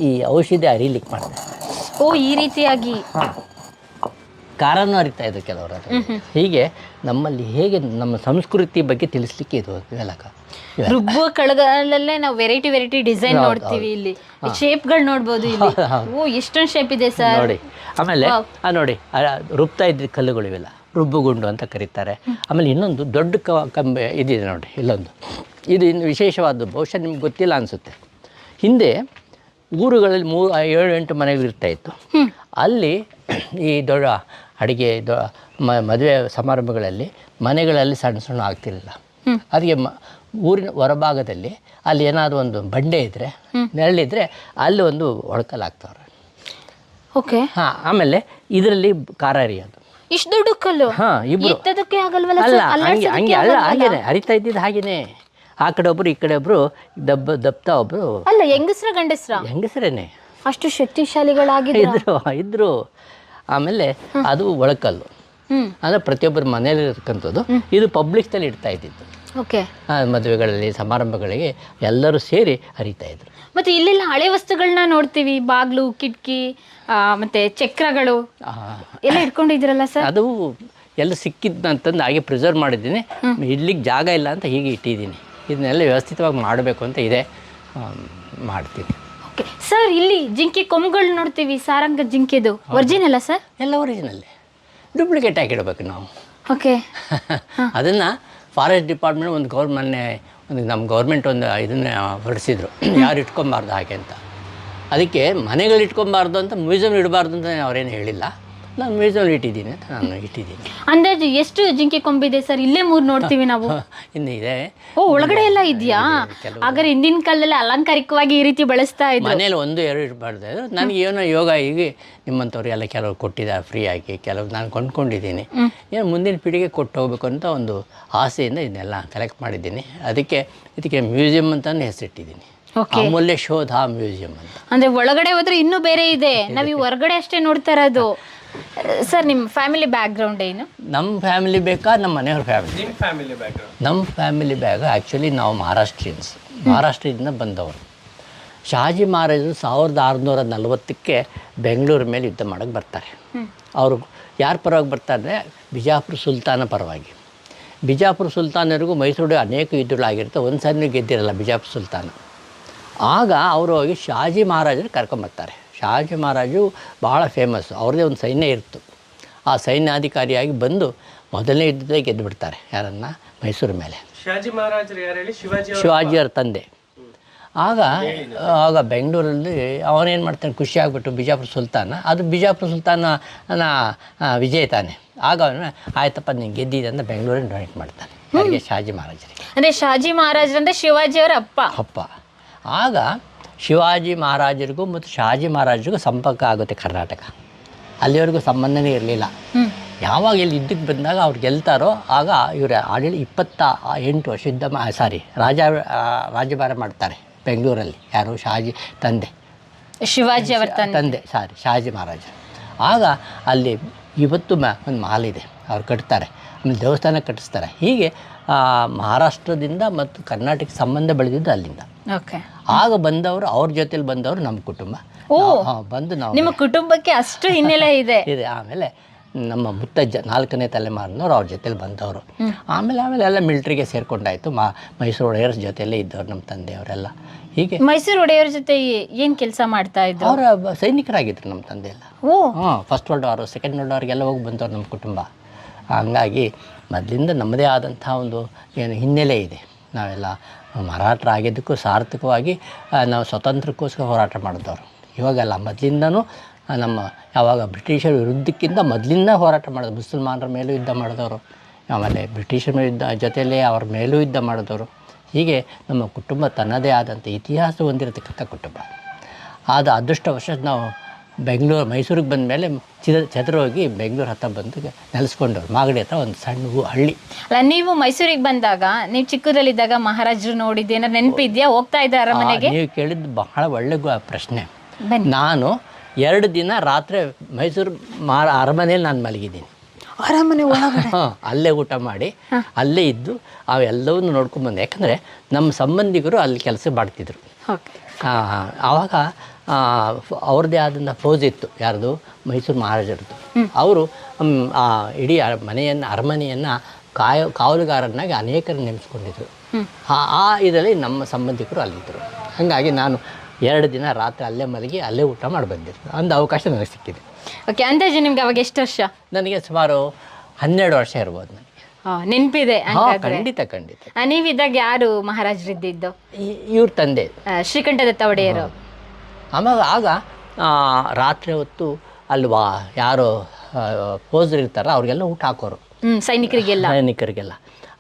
S1: ಈ ಔಷಧಿ ಅರಿಲಿಕ್ಕೆ ಮಾಡ್ತಾರೆ.
S3: ಓ ಈ ರೀತಿಯಾಗಿ.
S1: ಖಾರನೂ ಅರಿತಾ ಇದ್ರು ಕೆಲವರು ಅದು ಹೀಗೆ ನಮ್ಮಲ್ಲಿ ಹೇಗೆ ನಮ್ಮ ಸಂಸ್ಕೃತಿ ಬಗ್ಗೆ ತಿಳಿಸ್ಲಿಕ್ಕೆ ಇದು
S3: ರುಬ್ಬುವ ಕಳಗಲ್ಲೇ ನಾವು ವೆರೈಟಿ ವೆರೈಟಿ ಡಿಸೈನ್ ನೋಡ್ತೀವಿ ಇಲ್ಲಿ. ಶೇಪ್ಗಳು ನೋಡ್ಬೋದು ಇಲ್ಲಿ. ಓ ಎಷ್ಟೊಂದು ಶೇಪ್ ಇದೆ ಸರ್.
S1: ನೋಡಿ ಆಮೇಲೆ ಆ ನೋಡಿ ಆ ರುಬ್ತಾ ಇದ್ದ ಕಲ್ಲುಗಳು ಇವೆಲ್ಲ. ರುಬ್ಬುಗುಂಡು ಅಂತ ಕರೀತಾರೆ. ಆಮೇಲೆ ಇನ್ನೊಂದು ದೊಡ್ಡ ಕ ಕಂಬೆ ಇದಿದೆ ನೋಡಿ ಇಲ್ಲೊಂದು. ಇದು ಇನ್ನು ವಿಶೇಷವಾದ ಬಹುಶಃ ನಿಮ್ಗೆ ಗೊತ್ತಿಲ್ಲ ಅನಿಸುತ್ತೆ. ಹಿಂದೆ ಊರುಗಳಲ್ಲಿ ಮೂರು ಏಳು ಎಂಟು ಮನೆಗಳು ಇರ್ತಾ ಇತ್ತು ಅಲ್ಲಿ ಈ ದೊಡ್ಡ ಅಡಿಗೆ ಇದು ಮದುವೆ ಸಮಾರಂಭಗಳಲ್ಲಿ ಮನೆಗಳಲ್ಲಿ ಸಣ್ಣ ಸಣ್ಣ ಆಗ್ತಿರಲಿಲ್ಲ. ಅದಕ್ಕೆ ಮ ಊರಿನ ಹೊರಭಾಗದಲ್ಲಿ ಅಲ್ಲಿ ಏನಾದರೂ ಒಂದು ಬಂಡೆ ಇದ್ದರೆ ನೆರಳಿದ್ರೆ ಅಲ್ಲಿ ಒಂದು ಒಳಕಲ್ ಹಾಕ್ತವ್ರೆ
S3: ಓಕೆ.
S1: ಹಾಂ ಆಮೇಲೆ ಇದರಲ್ಲಿ ಖಾರ ಅರಿಯೋದು
S3: ಇಷ್ಟು ದೊಡ್ಡ ಕಲ್ಲು?
S1: ಹಾಂ
S3: ಇಬ್ಬರು ಆಗಲ್ವಲ್ಲ
S1: ಅಲ್ಲ ಹಂಗೆ ಹಂಗೆ ಅಲ್ಲ ಹಾಗೇನೆ ಹರಿತಾ ಇದ್ದಿದ್ದು ಹಾಗೇನೆ. ಆ ಕಡೆ ಒಬ್ರು ಈ ಕಡೆ ಒಬ್ರು ದಬ್ಬ ದಬ್ತಾ ಒಬ್ರು.
S3: ಅಲ್ಲ ಹೆಂಗಸ್ರ ಗಂಡಸ್ರ?
S1: ಹೆಂಗಸ್ರೇನೆ.
S3: ಅಷ್ಟು ಶಕ್ತಿಶಾಲಿಗಳಾಗಿದ್ರು?
S1: ಇದ್ರು ಇದ್ರು. ಆಮೇಲೆ ಅದು ಒಳಕಲ್ಲು. ಅಂದ್ರೆ ಪ್ರತಿಯೊಬ್ಬರ ಮನೆಯಲ್ಲಿ ಇರ್ತಕ್ಕಂಥದ್ದು. ಇದು ಪಬ್ಲಿಕ್ದಲ್ಲಿ ಇಡ್ತಾ ಇದ್ದಿತ್ತು
S3: ಓಕೆ.
S1: ಮದುವೆಗಳಲ್ಲಿ ಸಮಾರಂಭಗಳಿಗೆ ಎಲ್ಲರೂ ಸೇರಿ ಹರಿತಾ ಇದ್ರು.
S3: ಮತ್ತೆ ಇಲ್ಲೆಲ್ಲ ಹಳೆ ವಸ್ತುಗಳನ್ನ ನೋಡ್ತೀವಿ. ಬಾಗ್ಲು ಕಿಟಕಿ ಮತ್ತೆ ಚಕ್ರಗಳು. ಎಲ್ಲ ಇಟ್ಕೊಂಡಿದ್ರಲ್ಲ ಸರ್?
S1: ಅದು ಎಲ್ಲ ಸಿಕ್ಕಿದ್ನಂತಂದು ಹಾಗೆ ಪ್ರಿಸರ್ವ್ ಮಾಡಿದ್ದೀನಿ. ಇಡ್ಲಿಕ್ಕೆ ಜಾಗ ಇಲ್ಲ ಅಂತ ಹೀಗೆ ಇಟ್ಟಿದ್ದೀನಿ. ಇದನ್ನೆಲ್ಲ ವ್ಯವಸ್ಥಿತವಾಗಿ ಮಾಡಬೇಕು ಅಂತ ಇದೆ. ಮಾಡ್ತೀನಿ.
S3: ಓಕೆ ಸರ್ ಇಲ್ಲಿ ಜಿಂಕೆ ಕೊಂಬುಗಳು ನೋಡ್ತೀವಿ ಸಾರಂಗ ಜಿಂಕೆದು. ಒರಿಜಿನಲ್ಲ ಸರ್
S1: ಎಲ್ಲ ಒರಿಜಿನಲ್ಲೇ ಡೂಪ್ಲಿಕೇಟ್ ಹಾಕಿಡ್ಬೇಕು ನಾವು.
S3: ಓಕೆ
S1: ಅದನ್ನು ಫಾರೆಸ್ಟ್ ಡಿಪಾರ್ಟ್ಮೆಂಟ್ ಒಂದು ಗೌರ್ ಮೊನ್ನೆ ಒಂದು ನಮ್ಮ ಗೌರ್ಮೆಂಟ್ ಒಂದು ಇದನ್ನು ಹೊರಡಿಸಿದ್ರು (clears throat) ಯಾರು ಇಟ್ಕೊಬಾರ್ದು ಹಾಗೆ ಅಂತ. ಅದಕ್ಕೆ ಮನೆಗಳು ಇಟ್ಕೊಬಾರ್ದು ಅಂತ ಮ್ಯೂಸಿಯಂ ಇಡಬಾರ್ದು ಅಂತ ಅವ್ರೇನು ಹೇಳಿಲ್ಲ. ನಾನು ಮ್ಯೂಸಿಯಮಲ್ಲಿ ಇಟ್ಟಿದ್ದೀನಿ ಅಂತ ನಾನು ಇಟ್ಟಿದ್ದೀನಿ.
S3: ಅಂದಾಜು ಎಷ್ಟು ಜಿಂಕೆ ಕೊಂಬಿದೆ ಸರ್? ಇಲ್ಲೇ ಮೂರು ನೋಡ್ತೀವಿ ನಾವು. (laughs)
S1: ಇನ್ನು ಇದೆ.
S3: ಓ ಒಳಗಡೆ ಎಲ್ಲ ಇದೆಯಾ? ಹಾಗಾದ್ರೆ ಹಿಂದಿನ ಕಾಲದಲ್ಲಿ ಅಲಂಕಾರಿಕವಾಗಿ ಈ ರೀತಿ ಬಳಸ್ತಾ ಇದ್ರು.
S1: ಮನೇಲಿ ಒಂದು ಎರಡು ಇರಬಾರ್ದು. ನನಗೆ ಏನೋ ಯೋಗ ಈಗ ನಿಮ್ಮಂಥವ್ರಿಗೆಲ್ಲ ಕೆಲವರು ಕೊಟ್ಟಿದ್ದಾರೆ ಆಗಿ ಕೆಲವು ನಾನು ಕೊಂಡ್ಕೊಂಡಿದ್ದೀನಿ. ಏನು ಮುಂದಿನ ಪೀಳಿಗೆ ಕೊಟ್ಟು ಹೋಗ್ಬೇಕು ಅಂತ ಒಂದು ಆಸೆಯಿಂದ ಇದನ್ನೆಲ್ಲ ಕಲೆಕ್ಟ್ ಮಾಡಿದ್ದೀನಿ. ಅದಕ್ಕೆ ಇದಕ್ಕೆ ಮ್ಯೂಸಿಯಂ ಅಂತಲೇ ಹೆಸರಿಟ್ಟಿದ್ದೀನಿ. ಅಮೂಲ್ಯ ಶೋಧ ಮ್ಯೂಸಿಯಂ ಅಂತ.
S3: ಅಂದ್ರೆ ಒಳಗಡೆ ಹೋದ್ರೆ ಇನ್ನೂ ಬೇರೆ ಇದೆ. ನಾವು ಈ ಹೊರಗಡೆ ಅಷ್ಟೇ ನೋಡ್ತಾ ಇರೋದು. ಸರ್ ನಿಮ್ಮ ಫ್ಯಾಮಿಲಿ ಬ್ಯಾಕ್ಗ್ರೌಂಡ್ ಏನು?
S1: ನಮ್ಮ ಫ್ಯಾಮಿಲಿ ಬೇಕಾ ನಮ್ಮ ಮನೆಯವ್ರ ಫ್ಯಾಮಿಲಿ?
S2: ನಿಮ್ ಫ್ಯಾಮಿಲಿ ಬ್ಯಾಕ್ಗ್ರೌಂಡ್
S1: ನಮ್ಮ ಫ್ಯಾಮಿಲಿ ಬ್ಯಾಗ್ ಆ್ಯಕ್ಚುಲಿ ನಾವು ಮಹಾರಾಷ್ಟ್ರಿಯನ್ಸ್. ಮಹಾರಾಷ್ಟ್ರದಿಂದ ಬಂದವರು. ಶಹಾಜಿ ಮಹಾರಾಜರು ಸಾವಿರದ ಆರುನೂರ ನಲವತ್ತಕ್ಕೆ ಬೆಂಗಳೂರು ಮೇಲೆ ಯುದ್ಧ ಮಾಡೋಕ್ಕೆ ಬರ್ತಾರೆ. ಅವರು ಯಾರ ಪರವಾಗಿ ಬರ್ತಾರೆ ಬಿಜಾಪುರ ಸುಲ್ತಾನ ಪರವಾಗಿ. ಬಿಜಾಪುರ ಸುಲ್ತಾನರಿಗೂ ಮೈಸೂರು ಅನೇಕ ಯುದ್ಧಗಳಾಗಿರುತ್ತೆ ಒಂದು ಸಾರಿನೂ ಗೆದ್ದಿರಲ್ಲ ಬಿಜಾಪುರ ಸುಲ್ತಾನ. ಆಗ ಅವರು ಹೋಗಿ ಶಾಜಿ ಮಹಾರಾಜರು ಕರ್ಕೊಂಬರ್ತಾರೆ ಶಾಜಿ ಮಹಾರಾಜು ಭಾಳ ಫೇಮಸ್ ಅವ್ರದ್ದೇ ಒಂದು ಸೈನ್ಯ ಇತ್ತು ಆ ಸೈನ್ಯಾಧಿಕಾರಿಯಾಗಿ ಬಂದು ಮೊದಲನೇ ಯುದ್ಧದ ಗೆದ್ದುಬಿಡ್ತಾರೆ ಯಾರನ್ನು? ಯಾರನ್ನ ಮೈಸೂರು ಮೇಲೆ.
S2: ಶಿವಾಜಿ ಮಹಾರಾಜರು ಯಾರು ಹೇಳಿ? ಶಿವಾಜಿ ಅವ್ರ
S1: ಶಿವಾಜಿಯವ್ರ ತಂದೆ. ಆಗ ಆಗ ಬೆಂಗಳೂರಲ್ಲಿ ಅವನೇನು ಮಾಡ್ತಾನೆ? ಖುಷಿ ಆಗ್ಬಿಟ್ಟು ಬಿಜಾಪುರ ಸುಲ್ತಾನ. ಅದು ಬಿಜಾಪುರ ಸುಲ್ತಾನ ವಿಜಯ ತಾನೆ. ಆಗ ಅವನು ಆಯ್ತಪ್ಪ ನೀನು ಗೆದ್ದಿದೆ ಅಂತ ಬೆಂಗಳೂರಿನ ಡೊನೇಟ್ ಮಾಡ್ತಾನೆ. ಶಾಜಿ ಮಹಾರಾಜರಿಗೆ.
S3: ಅಂದರೆ ಶಾಜಿ ಮಹಾರಾಜರಂದ್ರೆ ಶಿವಾಜಿಯವರ ಶಿವಾಜಿ ಅಪ್ಪ.
S1: ಅಪ್ಪ. ಆಗ ಶಿವಾಜಿ ಮಹಾರಾಜರಿಗೂ ಮತ್ತು ಶಾಜಿ ಮಹಾರಾಜರಿಗೂ ಸಂಪರ್ಕ ಆಗುತ್ತೆ ಕರ್ನಾಟಕ. ಅಲ್ಲಿವರೆಗೂ ಸಂಬಂಧನೇ ಇರಲಿಲ್ಲ. ಯಾವಾಗ ಇಲ್ಲಿ ಇದ್ದಕ್ಕೆ ಬಂದಾಗ ಅವ್ರು ಗೆಲ್ತಾರೋ ಆಗ ಇವರ ಆಡಳಿ ಇಪ್ಪತ್ತ ಎಂಟು ವರ್ಷ ಯುದ್ಧ ಸಾರಿ ರಾಜ ರಾಜಭಾರ ರಾಜ್ಯಭಾರ ಮಾಡ್ತಾರೆ ಬೆಂಗಳೂರಲ್ಲಿ. ಯಾರು? ಶಾಜಿ ತಂದೆ.
S3: ಶಿವಾಜಿ ಅವರ ತಂದೆ.
S1: ಸಾರಿ ಶಾಜಿ ಮಹಾರಾಜ. ಆಗ ಅಲ್ಲಿ ಇವತ್ತು ಮ ಒಂದು ಮಹಲ್ ಇದೆ. ಅವ್ರು ಕಟ್ತಾರೆ. ಆಮೇಲೆ ದೇವಸ್ಥಾನ ಕಟ್ಟಿಸ್ತಾರೆ. ಹೀಗೆ ಮಹಾರಾಷ್ಟ್ರದಿಂದ ಮತ್ತು ಕರ್ನಾಟಕ ಸಂಬಂಧ ಬೆಳೆದಿದ್ದು ಅಲ್ಲಿಂದ. ಆಗ ಬಂದವರು ಅವ್ರ ಜೊತೆಲಿ ಬಂದವರು ನಮ್ಮ ಕುಟುಂಬ. ಬಂದು ನಾವು
S3: ನಿಮ್ಮ ಕುಟುಂಬಕ್ಕೆ ಅಷ್ಟು ಹಿನ್ನೆಲೆ ಇದೆ. (laughs)
S1: ಇದೆ. ಆಮೇಲೆ ನಮ್ಮ ಮುತ್ತಜ್ಜ ನಾಲ್ಕನೇ ತಲೆಮಾರಿನವ್ರು ಅವ್ರ ಜೊತೆಲಿ ಬಂದವರು. ಆಮೇಲೆ ಆಮೇಲೆ ಎಲ್ಲ ಮಿಲ್ಟ್ರಿಗೆ ಸೇರ್ಕೊಂಡಾಯ್ತು. ಮಾ ಮೈಸೂರು ಒಡೆಯರ್ ಜೊತೆಲೇ ಇದ್ದವ್ರು ನಮ್ಮ ತಂದೆಯವರೆಲ್ಲ. ಹೀಗೆ
S3: ಮೈಸೂರು ಒಡೆಯವ್ರ ಜೊತೆ ಏನು ಕೆಲಸ ಮಾಡ್ತಾ ಇದ್ರು?
S1: ಅವರ ಸೈನಿಕರಾಗಿದ್ರು ನಮ್ಮ ತಂದೆ ಎಲ್ಲ
S3: ಓ.
S1: ಹಾಂ first world war second world ವಾರ್ಗೆಲ್ಲ ಹೋಗಿ ಬಂದವ್ರು ನಮ್ಮ ಕುಟುಂಬ. ಹಂಗಾಗಿ ಮೊದಲಿಂದ ನಮ್ಮದೇ ಆದಂಥ ಒಂದು ಏನು ಹಿನ್ನೆಲೆ ಇದೆ. ನಾವೆಲ್ಲ ಮರಾಠರಾಗಿದ್ದಕ್ಕೂ ಸಾರ್ಥಕವಾಗಿ ನಾವು ಸ್ವತಂತ್ರಕ್ಕೋಸ್ಕರ ಹೋರಾಟ ಮಾಡಿದವರು. ಇವಾಗಲ್ಲ ಮೊದಲಿಂದನೂ ನಮ್ಮ ಯಾವಾಗ ಬ್ರಿಟಿಷರ ವಿರುದ್ಧಕ್ಕಿಂತ ಮೊದಲಿಂದ ಹೋರಾಟ ಮಾಡೋದು ಮುಸಲ್ಮಾನರ ಮೇಲೂ ಯುದ್ಧ ಮಾಡಿದವರು, ಆಮೇಲೆ ಬ್ರಿಟಿಷರ ಯುದ್ಧ, ಜೊತೆಯಲ್ಲೇ ಅವ್ರ ಮೇಲೂ ಯುದ್ಧ ಮಾಡಿದವರು. ಹೀಗೆ ನಮ್ಮ ಕುಟುಂಬ ತನ್ನದೇ ಆದಂಥ ಇತಿಹಾಸ ಹೊಂದಿರತಕ್ಕಂಥ ಕುಟುಂಬ. ಆದ ಅದೃಷ್ಟವಶ ನಾವು ಬೆಂಗಳೂರು ಮೈಸೂರಿಗೆ ಬಂದ ಮೇಲೆ ಚಿದ ಹೋಗಿ ಬೆಂಗಳೂರು ಹತ್ರ ಬಂದು ನೆಲೆಸ್ಕೊಂಡವ್ರು. ಮಾಗಡಿ ಹತ್ರ ಒಂದು ಸಣ್ಣ ಹಳ್ಳಿ.
S3: ಅಲ್ಲ ನೀವು ಮೈಸೂರಿಗೆ ಬಂದಾಗ ನೀವು ಚಿಕ್ಕದಲ್ಲಿದ್ದಾಗ ಮಹಾರಾಜರು ನೋಡಿದ್ದೆ ಏನಾದ್ರು ನೆನಪಿದ್ಯಾ? ಹೋಗ್ತಾ ಇದ್ದ
S1: ಮನೆಗೆ?
S3: ಅರಮನೆಗೆ
S1: ನೀವು ಕೇಳಿದ್ದು ಬಹಳ ಒಳ್ಳೆ ಗು- ಪ್ರಶ್ನೆ. ನಾನು ಎರಡು ದಿನ ರಾತ್ರಿ ಮೈಸೂರು ಮಾರ ಅರಮನೆಯಲ್ಲಿ ನಾನು ಮಲಗಿದ್ದೀನಿ.
S3: ಅರಮನೆ ಒಳಗಡೆ?
S1: ಹಾಂ ಅಲ್ಲೇ ಊಟ ಮಾಡಿ ಅಲ್ಲೇ ಇದ್ದು ಅವೆಲ್ಲವನ್ನು ನೋಡ್ಕೊಂಡ್ಬಂದೆ ಯಾಕಂದರೆ ನಮ್ಮ ಸಂಬಂಧಿಕರು ಅಲ್ಲಿ ಕೆಲಸ ಮಾಡ್ತಿದ್ರು
S3: ಓಕೆ.
S1: ಆ, ಆವಾಗ ಅವ್ರದ್ದೇ ಆದಂಥ ಫೌಜ್ ಇತ್ತು. ಯಾರ್ದು? ಮೈಸೂರು ಮಹಾರಾಜರದ್ದು. ಅವರು ಇಡೀ ಮನೆಯನ್ನು ಅರಮನೆಯನ್ನು ಕಾಯ ಕಾವಲುಗಾರನಾಗಿ ಅನೇಕರು ನೇಮಿಸ್ಕೊಂಡಿದ್ರು. ಆ ಆ ಇದರಲ್ಲಿ ನಮ್ಮ ಸಂಬಂಧಿಕರು ಅಲ್ಲಿದ್ದರು. ಹಾಗಾಗಿ ನಾನು ಎರಡು ದಿನ ರಾತ್ರಿ ಅಲ್ಲೇ ಮಲಗಿ ಅಲ್ಲೇ ಊಟ ಮಾಡಿ ಬಂದಿದ್ದು. ಅಂದ ಅವಕಾಶ ನನಗೆ ಸಿಕ್ಕಿದೆ.
S3: ಓಕೆ ಅಂದಾಜು ನಿಮ್ಗೆ ಅವಾಗ ಎಷ್ಟು ವರ್ಷ?
S1: ನನಗೆ ಸುಮಾರು ಹನ್ನೆರಡು ವರ್ಷ ಇರ್ಬೋದು ನನಗೆ.
S3: ನೆನಪಿದೆ
S1: ಖಂಡಿತ ಖಂಡಿತ.
S3: ನೀವಿದ್ದಾಗ ಯಾರು ಮಹಾರಾಜರಿದ್ದಿದ್ದು?
S1: ಇವ್ರ ತಂದೆ.
S3: ಶ್ರೀಕಂಠದತ್ತ ಒಡೆಯರು.
S1: ಆವಾಗ ಆಗ ರಾತ್ರಿ ಹೊತ್ತು ಅಲ್ಲಿ ವಾ ಯಾರು ಪೋಸ್ಟ್ ಇರ್ತಾರ ಅವ್ರಿಗೆಲ್ಲ ಊಟ ಹಾಕೋರು.
S3: ಸೈನಿಕರಿಗೆಲ್ಲ.
S1: ಸೈನಿಕರಿಗೆಲ್ಲ.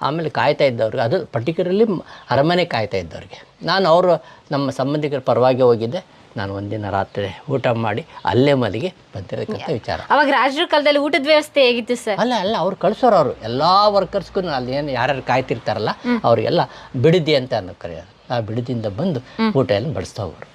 S1: ಆಮೇಲೆ ಕಾಯ್ತಾ ಇದ್ದವ್ರಿಗೆ ಅದು ಪರ್ಟಿಕ್ಯುಲರ್ಲಿ ಅರಮನೆ ಕಾಯ್ತಾ ಇದ್ದವ್ರಿಗೆ. ನಾನು ಅವರು ನಮ್ಮ ಸಂಬಂಧಿಕರ ಪರವಾಗಿ ಹೋಗಿದ್ದೆ. ನಾನು ಒಂದಿನ ರಾತ್ರಿ ಊಟ ಮಾಡಿ ಅಲ್ಲೇ ಮಲಿಗೆ ಬಂದಿರತಕ್ಕಂಥ ವಿಚಾರ.
S3: ಅವಾಗ ರಾಜರ ಕಾಲದಲ್ಲಿ ಊಟದ ವ್ಯವಸ್ಥೆ ಹೇಗಿತ್ತು ಸರ್?
S1: ಅಲ್ಲ ಅಲ್ಲ ಅವ್ರು ಕಳ್ಸೋರು ಅವರು. ಎಲ್ಲ ವರ್ಕರ್ಸ್ಗೂ ಅಲ್ಲಿ ಏನು ಯಾರ್ಯಾರು ಕಾಯ್ತಿರ್ತಾರಲ್ಲ ಅವರಿಗೆಲ್ಲ ಬಿಡದಿ ಅಂತ ಅನ್ನೋ ಕರೆಯೋರು. ಆ ಬಿಡದಿಂದ ಬಂದು ಊಟ ಎಲ್ಲ ಬಡಿಸ್ತಾ ಹೋಗೋರು.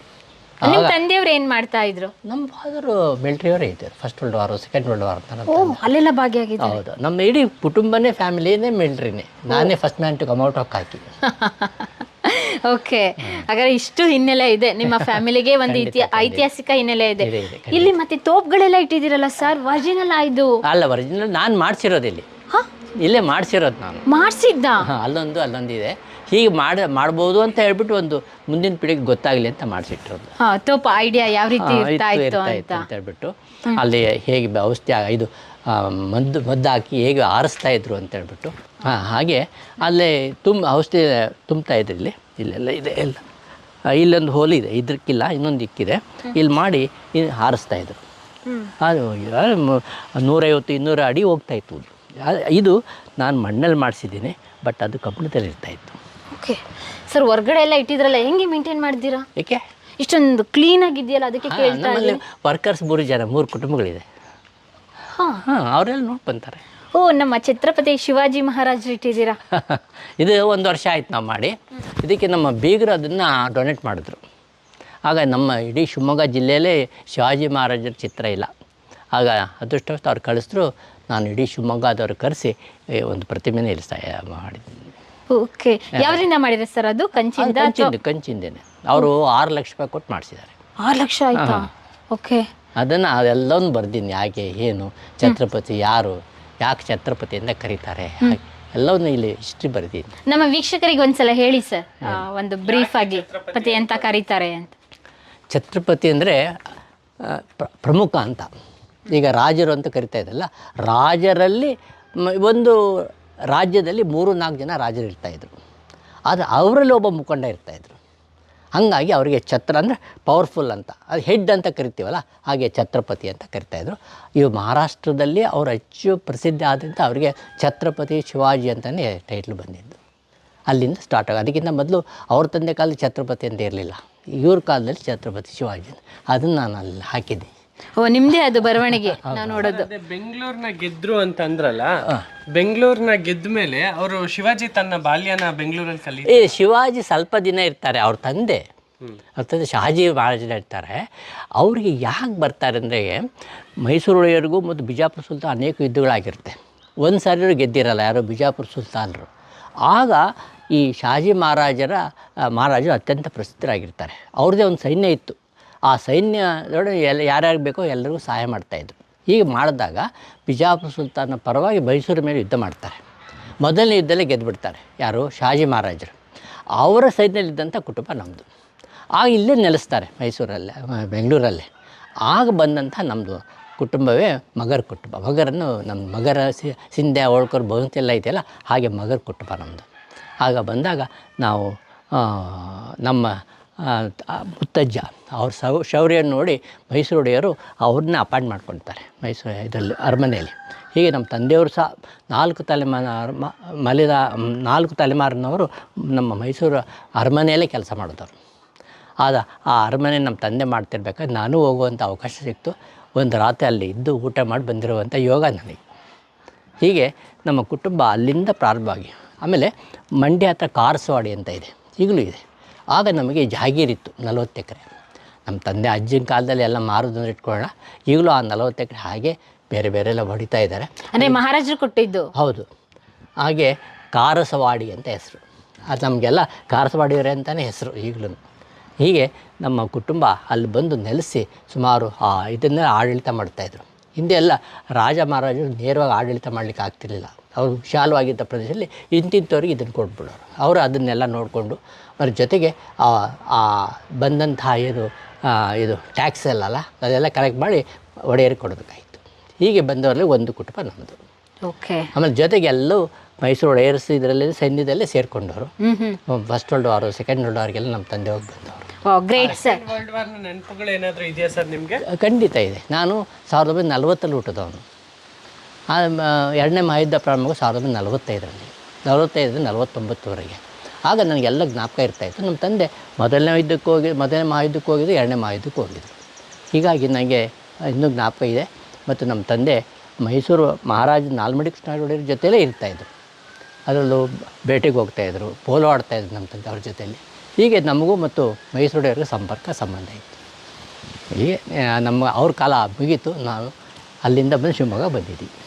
S3: ನಿಮ್ ತಂದೆಯವ್ರು ಏನ್ ಮಾಡ್ತಾ ಇದ್ರು?
S1: ನಮ್ಮ ಫಾದರ್ ಮಿಲಿಟರಿ ಅವರೇ ಇದ್ದಾರೆ. First world war second world war ಅಂತ ನಮ್ಮ
S3: ಓ ಅಲ್ಲೆಲ್ಲ ಭಾಗಿಯಾಗಿದ್ರು
S1: ಹೌದು. ನಮ್ಮ ಇಡೀ ಕುಟುಂಬನೇ ಫ್ಯಾಮಿಲಿನೇ ಮಿಲ್ಟ್ರಿನೇ. ನಾನೇ first man to come out of hockey (laughs)
S3: okay. ಹಾಗಾದ್ರೆ ಇಷ್ಟು ಹಿನ್ನೆಲೆ ಇದೆ. ನಿಮ್ಮ (laughs) ಫ್ಯಾಮಿಲಿಗೆ ಒಂದು ಐತಿಹಾಸಿಕ ಹಿನ್ನೆಲೆ ಇದೆ. ಇಲ್ಲಿ ಮತ್ತೆ ತೋಪ್ಗಳೆಲ್ಲ ಇಟ್ಟಿದ್ದೀರಲ್ಲ ಸರ್? ಒರಿಜಿನಲ್ ಆಯ್ದು.
S1: ಅಲ್ಲ ಒರಿಜಿನಲ್ ನಾನು ಮಾಡಿಸಿರೋದು ಇಲ್ಲಿ. ಇಲ್ಲೇ ಮಾಡಿಸಿರೋದು ನಾನು.
S3: ಮಾಡಿಸಿದ್ದ?
S1: ಅಲ್ಲೊಂದು ಅಲ್ಲೊಂದಿದೆ. ಹೀಗೆ ಮಾಡ ಮಾಡ್ಬೋದು ಅಂತ ಹೇಳ್ಬಿಟ್ಟು ಒಂದು ಮುಂದಿನ ಪೀಳಿಗೆ ಗೊತ್ತಾಗಲಿ ಅಂತ ಮಾಡಿಸಿಟ್ಟಿರೋದು
S3: ಹಾ ತೋಪ ಐಡಿಯಾ ಯಾವ ರೀತಿ ಇರ್ತಾ
S1: ಇತ್ತು,
S3: ಇತ್ತು ಅಂತ.
S1: ಇತ್ತು ಹೇಳ್ಬಿಟ್ಟು ಅಲ್ಲಿ ಹೇಗೆ ಔಷಧಿ ಇದು ಮದ್ದು ಮದ್ದು ಹಾಕಿ ಹೇಗೆ ಆರಿಸ್ತಾ ಇದ್ರು ಅಂತ ಹೇಳ್ಬಿಟ್ಟು. ಹಾಂ ಹಾಗೆ ಅಲ್ಲೇ ತುಂಬ ಔಷಧಿ ತುಂಬ್ತಾ ಇದ್ರು ಇಲ್ಲಿ. ಇಲ್ಲೆಲ್ಲ ಇದೆ ಎಲ್ಲ. ಇಲ್ಲೊಂದು ಹೋಲ್ ಇದೆ ಇದಕ್ಕಿಲ್ಲ ಇನ್ನೊಂದು ಇಕ್ಕಿದೆ. ಇಲ್ಲಿ ಮಾಡಿ ಹಾರಿಸ್ತಾ ಇದ್ರು. ಅದು ನೂರೈವತ್ತು ಇನ್ನೂರು ಅಡಿ ಹೋಗ್ತಾಯಿತ್ತು ಇದು ನಾನು ಮಣ್ಣಲ್ಲಿ ಮಾಡಿಸಿದ್ದೀನಿ ಬಟ್ ಅದು ಕಬ್ಬಿಣದಲ್ಲಿ ಇರ್ತಾಯಿತ್ತು
S3: ಓಕೆ. ಸರ್ ಹೊರ್ಗಡೆ ಎಲ್ಲ ಇಟ್ಟಿದ್ರಲ್ಲ ಹೆಂಗೆ ಮೇಂಟೈನ್ ಮಾಡಿದ್ದೀರಾ?
S1: ಏಕೆ?
S3: ಇಷ್ಟೊಂದು ಕ್ಲೀನ್ ಆಗಿದೆಯಲ್ಲ ಅದಕ್ಕೆ
S1: ಹಾ,
S3: ಕೇಳ್ತಾ
S1: ನಮ್ಮಲ್ಲಿ
S3: ಇದ್ದೀನಿ.
S1: ವರ್ಕರ್ಸ್ ಮೂರು ಜನ ಮೂರು ಕುಟುಂಬಗಳಿದೆ.
S3: ಹಾಂ.
S1: ಹಾಂ ಅವರೆಲ್ಲ ನೋಡ್ಕೊಂತಾರೆ
S3: ಓ ನಮ್ಮ ಛತ್ರಪತಿ ಶಿವಾಜಿ ಮಹಾರಾಜರು ಇಟ್ಟಿದ್ದೀರಾ? (laughs)
S1: ಇದು ಒಂದು ವರ್ಷ ಆಯ್ತು ನಾವು ಮಾಡಿ. ಇದಕ್ಕೆ ನಮ್ಮ ಬೀಗರು ಅದನ್ನು ಡೊನೇಟ್ ಮಾಡಿದ್ರು. ಆಗ ನಮ್ಮ ಇಡೀ ಶಿವಮೊಗ್ಗ ಜಿಲ್ಲೆಯಲ್ಲೇ ಶಿವಾಜಿ ಮಹಾರಾಜರ ಚಿತ್ರ ಇಲ್ಲ. ಆಗ ಅದೃಷ್ಟವಷ್ಟು ಅವ್ರು ಕಳಿಸಿದ್ರು. ನಾನು ಇಡೀ ಶಿವಮೊಗ್ಗದವ್ರು ಕರೆಸಿ ಒಂದು ಪ್ರತಿಮೆನೇ ಇರಿಸ್ತಾ ಮಾಡಿದ್ದೀನಿ.
S3: ಓಕೆ. ಯಾವ್ದ್ರಿಂದ ಮಾಡಿದ್ರೆ ಸರ್ ಅದು? ಕಂಚಿಂದ
S1: ಕಂಚಿಂದ ಕಂಚಿಂದೇನೆ. ಅವರು ಆರು ಲಕ್ಷ ರೂಪಾಯಿ ಕೊಟ್ಟು ಮಾಡಿಸಿದ್ದಾರೆ.
S3: ಆರು ಲಕ್ಷ ಆಯ್ತಾ? ಓಕೆ.
S1: ಅದನ್ನು ಅದೆಲ್ಲವನ್ನು ಬರ್ದೀನಿ. ಯಾಕೆ ಏನು ಛತ್ರಪತಿ ಯಾರು ಯಾಕೆ ಛತ್ರಪತಿ ಅಂತ ಕರೀತಾರೆ ಎಲ್ಲವನ್ನೂ ಇಲ್ಲಿ ಹಿಸ್ಟ್ರಿ ಬರ್ದೀನಿ.
S3: ನಮ್ಮ ವೀಕ್ಷಕರಿಗೆ ಒಂದ್ಸಲ ಹೇಳಿ ಸರ್ ಆ, ಒಂದು ಬ್ರೀಫ್ ಆಗಿ ಪತಿ ಅಂತ? ಕರೀತಾರೆ ಅಂತ.
S1: ಛತ್ರಪತಿ ಅಂದರೆ ಪ್ರಮುಖ ಅಂತ. ಈಗ ರಾಜರು ಅಂತ ಕರಿತಾ ಇದ್ದಲ್ಲ ರಾಜರಲ್ಲಿ ಒಂದು ರಾಜ್ಯದಲ್ಲಿ ಮೂರು ನಾಲ್ಕು ಜನ ರಾಜರು ಇರ್ತಾಯಿದ್ರು ಆದರೆ ಅವರಲ್ಲಿ ಒಬ್ಬ ಮುಖಂಡ ಇರ್ತಾಯಿದ್ರು ಹಾಗಾಗಿ ಅವರಿಗೆ ಛತ್ರ ಅಂದರೆ ಪವರ್ಫುಲ್ ಅಂತ, ಅದು ಹೆಡ್ ಅಂತ ಕರಿತೀವಲ್ಲ, ಹಾಗೆ ಛತ್ರಪತಿ ಅಂತ ಕರಿತಾಯಿದ್ರು ಇವು ಮಹಾರಾಷ್ಟ್ರದಲ್ಲಿ ಅವರು ಹೆಚ್ಚು ಪ್ರಸಿದ್ಧ ಆದ್ದರಿಂದ ಅವರಿಗೆ ಛತ್ರಪತಿ ಶಿವಾಜಿ ಅಂತಲೇ ಟೈಟ್ಲ್ ಬಂದಿದ್ದು. ಅಲ್ಲಿಂದ ಸ್ಟಾರ್ಟ್ ಆಗ ಅದಕ್ಕಿಂತ ಮೊದಲು ಅವ್ರ ತಂದೆ ಕಾಲದಲ್ಲಿ ಛತ್ರಪತಿ ಅಂತ ಇರಲಿಲ್ಲ. ಇವ್ರ ಕಾಲದಲ್ಲಿ ಛತ್ರಪತಿ ಶಿವಾಜಿ. ಅದನ್ನು ನಾನು ಅಲ್ಲಿ ಹಾಕಿದ್ದೆ
S3: ಓ ನಿಮ್ದೇ ಅದು ಬರವಣಿಗೆ. ನಾನು ನೋಡೋದು.
S2: ಬೆಂಗಳೂರಿನ ಬೆಂಗಳೂರ್ನ ಗೆದ್ರು ಅಂತ ಅಂದ್ರಲ್ಲ ಬೆಂಗಳೂರ್ನ ಗೆದ್ದ ಮೇಲೆ ಅವರು ಶಿವಾಜಿ ತನ್ನ ಬಾಲ್ಯನ ಬೆಂಗಳೂರಲ್ಲಿ ಕಲಿ
S1: ಏ ಶಿವಾಜಿ ಸ್ವಲ್ಪ ದಿನ ಇರ್ತಾರೆ ಅವ್ರ ತಂದೆ. ಅವ್ರ ತಂದೆ ಶಹಾಜಿ ಮಹಾರಾಜನ ಇರ್ತಾರೆ. ಅವ್ರಿಗೆ ಯಾಕೆ ಬರ್ತಾರೆ ಅಂದರೆ ಮೈಸೂರು ಒಡೆಯರಿಗೂ ಮತ್ತು ಬಿಜಾಪುರ ಸುಲ್ತಾನ್ ಅನೇಕ ಯುದ್ಧಗಳಾಗಿರುತ್ತೆ. ಒಂದು ಸಾರಿ ಅವ್ರು ಗೆದ್ದಿರಲ್ಲ ಯಾರು ಬಿಜಾಪುರ ಸುಲ್ತಾನರು. ಆಗ ಈ ಶಹಾಜಿ ಮಹಾರಾಜರ ಮಹಾರಾಜರು ಅತ್ಯಂತ ಪ್ರಸಿದ್ಧರಾಗಿರ್ತಾರೆ. ಅವ್ರದ್ದೇ ಒಂದು ಸೈನ್ಯ ಇತ್ತು. ಆ ಸೈನ್ಯದೊಡನೆ ಎಲ್ಲ ಯಾರ್ಯಾರು ಬೇಕೋ ಎಲ್ಲರಿಗೂ ಸಹಾಯ ಮಾಡ್ತಾಯಿದ್ರು ಹೀಗೆ ಮಾಡಿದಾಗ ಬಿಜಾಪುರ ಸುಲ್ತಾನ ಪರವಾಗಿ ಮೈಸೂರು ಮೇಲೆ ಯುದ್ಧ ಮಾಡ್ತಾರೆ. ಮೊದಲನೇ ಯುದ್ಧದಲ್ಲೇ ಗೆದ್ದುಬಿಡ್ತಾರೆ ಯಾರು? ಶಾಜಿ ಮಹಾರಾಜರು. ಅವರ ಸೈನ್ಯದಲ್ಲಿದ್ದಂಥ ಕುಟುಂಬ ನಮ್ಮದು ಆಗ ಇಲ್ಲೇ ನೆಲೆಸ್ತಾರೆ ಮೈಸೂರಲ್ಲೇ ಬೆಂಗಳೂರಲ್ಲೇ. ಆಗ ಬಂದಂಥ ನಮ್ಮದು ಕುಟುಂಬವೇ ಮಗರ ಕುಟುಂಬ. ಮಗರನ್ನು ನಮ್ಮ ಮಗರ ಸಿಂಧೆ ಹೋಳ್ಕರ್ ಬಂತೆಲ್ಲ ಇದೆಯಲ್ಲ ಹಾಗೆ ಮಗರ ಕುಟುಂಬ ನಮ್ಮದು ಆಗ ಬಂದಾಗ ನಾವು ನಮ್ಮ ಮುತ್ತಜ್ಜ, ಅವ್ರ ಸೌ, ಶೌರ್ಯನ ನೋಡಿ ಮೈಸೂರು ಒಡೆಯರು ಅವ್ರನ್ನ ಅಪಾಯಿಂಟ್ ಮಾಡ್ಕೊಳ್ತಾರೆ ಮೈಸೂರು ಇದರಲ್ಲಿ, ಅರಮನೆಯಲ್ಲಿ. ಹೀಗೆ ನಮ್ಮ ತಂದೆಯವರು ಸಹ ನಾಲ್ಕು ತಲೆಮಾರ ಮಲಿದ ನಾಲ್ಕು ತಲೆಮಾರಿನವರು ನಮ್ಮ ಮೈಸೂರು ಅರಮನೆಯಲ್ಲೇ ಕೆಲಸ ಮಾಡಿದವರು. ಆದ, ಆ ಅರಮನೆ ನಮ್ಮ ತಂದೆ ಮಾಡ್ತಿರ್ಬೇಕಾದ್ರೆ ನಾನು ಹೋಗುವಂಥ ಅವಕಾಶ ಸಿಕ್ತು. ಒಂದು ರಾತ್ರಿ ಅಲ್ಲಿ ಇದ್ದು ಊಟ ಮಾಡಿ ಬಂದಿರುವಂಥ ಯೋಗ ನನಗೆ. ಹೀಗೆ ನಮ್ಮ ಕುಟುಂಬ ಅಲ್ಲಿಂದ ಪ್ರಾರಂಭವಾಗಿ, ಆಮೇಲೆ ಮಂಡ್ಯ ಹತ್ರ ಕಾರಸವಾಡಿ ಅಂತ ಇದೆ, ಈಗಲೂ ಇದೆ. ಆಗ ನಮಗೆ ಜಾಗೀರಿತ್ತು ನಲವತ್ತು ಎಕರೆ. ನಮ್ಮ ತಂದೆ ಅಜ್ಜಿನ ಕಾಲದಲ್ಲಿ ಎಲ್ಲ ಮಾರೋದನ್ನ ಇಟ್ಕೊಳ್ಳೋಣ. ಈಗಲೂ ಆ ನಲವತ್ತು ಎಕರೆ ಹಾಗೆ ಬೇರೆ ಬೇರೆ ಎಲ್ಲ ಹೊಡಿತಾ ಇದ್ದಾರೆ.
S3: ಅಂದರೆ ಮಹಾರಾಜರು ಕೊಟ್ಟಿದ್ದು?
S1: ಹೌದು. ಹಾಗೆ ಕಾರಸವಾಡಿ ಅಂತ ಹೆಸರು. ಅದು ನಮಗೆಲ್ಲ ಕಾರಸವಾಡಿಯವರೇ ಅಂತಲೇ ಹೆಸರು ಈಗಲೂ. ಹೀಗೆ ನಮ್ಮ ಕುಟುಂಬ ಅಲ್ಲಿ ಬಂದು ನೆಲೆಸಿ ಸುಮಾರು ಆ ಇದನ್ನೇ ಆಡಳಿತ ಮಾಡ್ತಾಯಿದ್ರು ಹಿಂದೆ ಎಲ್ಲ ರಾಜ ಮಹಾರಾಜರು ನೇರವಾಗಿ ಆಡಳಿತ ಮಾಡಲಿಕ್ಕೆ ಆಗ್ತಿರ್ಲಿಲ್ಲ. ಅವರು ಶಾಲವಾಗಿದ್ದ ಪ್ರದೇಶದಲ್ಲಿ ಇಂತಿಂಥವ್ರಿಗೆ ಇದನ್ನು ಕೊಟ್ಬಿಡೋರು. ಅವರು ಅದನ್ನೆಲ್ಲ ನೋಡಿಕೊಂಡು ಅವ್ರ ಜೊತೆಗೆ ಆ ಆ ಬಂದಂತಹ ಏನು ಆ, ಇದು ಟ್ಯಾಕ್ಸ್ ಅಲ್ಲಲ್ಲ ಅದೆಲ್ಲ ಕಲೆಕ್ಟ್ ಮಾಡಿ ಒಡೆಯರಿಗೆ ಕೊಡಬೇಕಾಯಿತು ಹೀಗೆ ಬಂದವರಲ್ಲಿ ಒಂದು ಕುಟುಂಬ ನಮ್ಮದು
S3: ಓಕೆ
S1: ಆಮೇಲೆ ಜೊತೆಗೆ ಎಲ್ಲೂ ಮೈಸೂರು ಒಡೆಯರ್ಸ್ ಇದರಲ್ಲಿ ಸೈನ್ಯದಲ್ಲೇ ಸೇರಿಕೊಂಡವರು. First world war second world ವಾರ್ಗೆಲ್ಲ ನಮ್ಮ ತಂದೆ ಹೋಗಿ ಬಂದವರು.
S3: ಗ್ರೇಟ್ ಸರ್
S2: ವರ್ಲ್ಡ್ ವಾರ್ನ ನೆನಪುಗಳು ಏನಾದರೂ ಇದೆಯಾ ಸರ್ ನಿಮಗೆ?
S1: ಖಂಡಿತ ಇದೆ. ನಾನು ಸಾವಿರದ ಒಂಬೈನೂರ ನಲ್ವತ್ತಲ್ಲಿ ಹುಟ್ಟಿದವನು. ಎರಡನೇ ಮಹಾಯುದ್ಧ ಪ್ರಾರಂಭ ಸಾವಿರದ ನಲವತ್ತೈದರಲ್ಲಿ, ನಲವತ್ತೈದರಿಂದ ನಲವತ್ತೊಂಬತ್ತುವರೆಗೆ. ಆಗ ನನಗೆಲ್ಲ ಜ್ಞಾಪಕ ಇರ್ತಾಯಿತ್ತು ನಮ್ಮ ತಂದೆ ಮೊದಲನೇ ಯುದ್ಧಕ್ಕೆ ಹೋಗಿ, ಮೊದಲನೇ ಮಹಾಯುದ್ಧಕ್ಕೆ ಹೋಗಿದ್ದು, ಎರಡನೇ ಮಹಾಯುದ್ಧಕ್ಕೆ ಹೋಗಿದ್ರು ಹೀಗಾಗಿ ನನಗೆ ಇನ್ನೂ ಜ್ಞಾಪಕ ಇದೆ. ಮತ್ತು ನಮ್ಮ ತಂದೆ ಮೈಸೂರು ಮಹಾರಾಜ ನಾಲ್ಮಡಿ ಕೃಷ್ಣರಾಜ ಜೊತೆಯಲ್ಲೇ ಇರ್ತಾಯಿದ್ರು ಅದರಲ್ಲೂ ಬೇಟೆಗೆ ಹೋಗ್ತಾಯಿದ್ರು ಪೋಲೋ ಆಡ್ತಾಯಿದ್ರು ನಮ್ಮ ತಂದೆ ಅವ್ರ ಜೊತೆಯಲ್ಲಿ ಹೀಗೆ ನಮಗೂ ಮತ್ತು ಮೈಸೂರಿಯವ್ರಿಗೆ ಸಂಪರ್ಕ ಸಂಬಂಧ ಇತ್ತು. ಹೀಗೆ ನಮ್ಮ ಅವ್ರ ಕಾಲ ಮುಗೀತು. ನಾವು ಅಲ್ಲಿಂದ ಬಂದು ಶಿವಮೊಗ್ಗ ಬಂದಿದ್ದೀವಿ